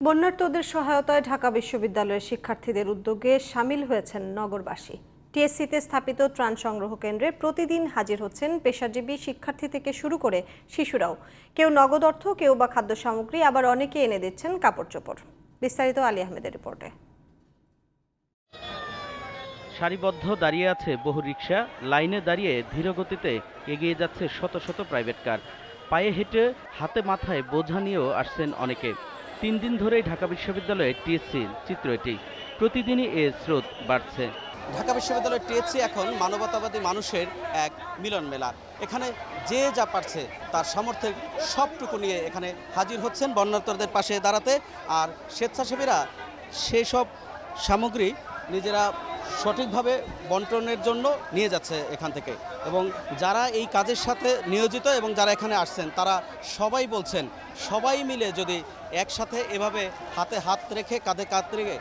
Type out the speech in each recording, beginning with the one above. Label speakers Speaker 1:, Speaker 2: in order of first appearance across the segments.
Speaker 1: বন্যার্তদের সহায়তায় ঢাকা বিশ্ববিদ্যালয়ের শিক্ষার্থীদের উদ্যোগে সামিল হয়েছেন নগরবাসী। টিএসসিতে স্থাপিত ত্রাণ সংগ্রহ কেন্দ্রে প্রতিদিন হাজির হচ্ছেন পেশাজীবী শিক্ষার্থী থেকে শুরু করে শিশুরাও। কেউ নগদ অর্থ, কেউ বা খাদ্য সামগ্রী, আবার অনেকে এনে দিচ্ছেন কাপড় চোপড় বিস্তারিত আলী আহমেদের রিপোর্টে।
Speaker 2: সারিবদ্ধ দাঁড়িয়ে আছে বহু রিক্সা লাইনে দাঁড়িয়ে ধীরগতিতে এগিয়ে যাচ্ছে শত শত প্রাইভেট কার। পায়ে হেঁটে হাতে মাথায় বোঝা নিয়েও আসছেন অনেকে। তিন দিন ধরেই ঢাকা বিশ্ববিদ্যালয়ে টিএসসির চিত্র এটি। প্রতিদিনই এর স্রোত বাড়ছে।
Speaker 3: ঢাকা বিশ্ববিদ্যালয়ের টিএসসি এখন মানবতাবাদী মানুষের এক মিলন মেলা এখানে যে যা পারছে তার সামর্থ্যের সবটুকু নিয়ে এখানে হাজির হচ্ছেন বন্যার্তদের পাশে দাঁড়াতে। আর স্বেচ্ছাসেবীরা সেসব সামগ্রী নিজেরা সঠিকভাবে বন্টনের জন্য নিয়ে যাচ্ছে এখান থেকে। এবং যারা এই কাজের সাথে নিয়োজিত এবং যারা এখানে আসছেন তারা সবাই বলছেন সবাই মিলে যদি একসাথে এভাবে হাতে হাত রেখে কাঁধে কাঁধ রেখে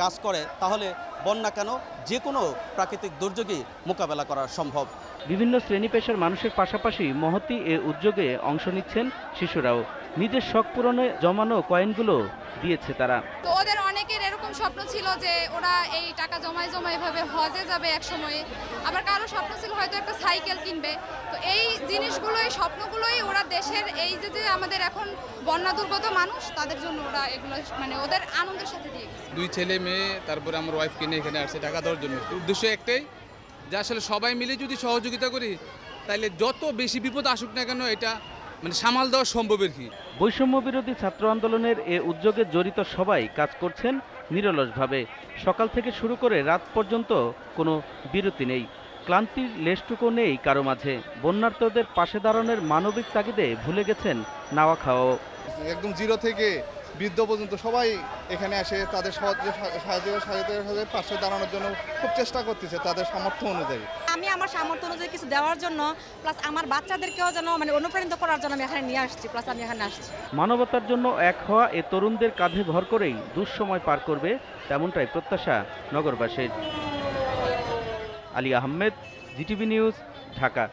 Speaker 3: কাজ করে তাহলে বন্যা কেন যে কোনো প্রাকৃতিক দুর্যোগই মোকাবেলা করা সম্ভব।
Speaker 2: বিভিন্ন শ্রেণি পেশার মানুষের পাশাপাশি মহতি এ উদ্যোগে অংশ নিচ্ছেন শিশুরাও। নিজের শখ পূরণে জমানো কয়েনগুলো দিয়েছে তারা।
Speaker 4: ওদের অনেকের এরকম স্বপ্ন ছিল যে ওরা এই টাকা জমায় জমায় এভাবে হজে যাবে এক সময়ে আবার কারও স্বপ্ন ছিল হয়তো একটা সাইকেল কিনবে। তো এই জিনিসগুলো, এই স্বপ্নগুলোই ওরা দেশের এই যে যে আমাদের এখন বন্যা দুর্গত মানুষ, তাদের জন্য ওরা এগুলো মানে ওদের আনন্দের সাথে দিয়ে গেছে।
Speaker 5: দুই ছেলে মেয়ে, তারপরে আমার ওয়াইফ কিনে এখানে আসছে টাকা দেওয়ার জন্য। উদ্দেশ্য একটাই, যে আসলে সবাই মিলে যদি সহযোগিতা করি তাহলে যত বেশি বিপদ আসুক না কেন, এটা মানে সামাল দেওয়া সম্ভব আর কি?
Speaker 2: বৈষম্য বিরোধী ছাত্র আন্দোলনের এ উদ্যোগে জড়িত সবাই কাজ করছেন নিরলসভাবে। সকাল থেকে শুরু করে রাত পর্যন্ত কোনো বিরতি নেই। ক্লান্তির লেশটুকু নেই কারও মাঝে। বন্যার্থদের পাশে দাঁড়ানোর মানবিক তাগিদে ভুলে গেছেন নাওয়া খাওয়াও
Speaker 6: একদম জিরো থেকে বৃদ্ধ পর্যন্ত সবাই এখানে আসে তাদের সাহায্য সাহায্য সাহায্যের পাশে দাঁড়ানোর জন্য খুব চেষ্টা করতেছে তাদের সামর্থ্য অনুযায়ী।
Speaker 7: আমি আমার সামর্থ্য অনুযায়ী কিছু দেওয়ার জন্য প্লাস আমার বাচ্চাদেরকেও যেন মানে অনুপ্রাণিত করার জন্য আমি এখানে নিয়ে আসছি প্লাস আমি এখানে আসছি।
Speaker 2: মানবতার জন্য এক হওয়া এ তরুণদের কাঁধে ভর করেই দুঃসময় পার করবে তেমনটাই প্রত্যাশা নগরবাসীর। Ali Ahmed GTV news Dhaka.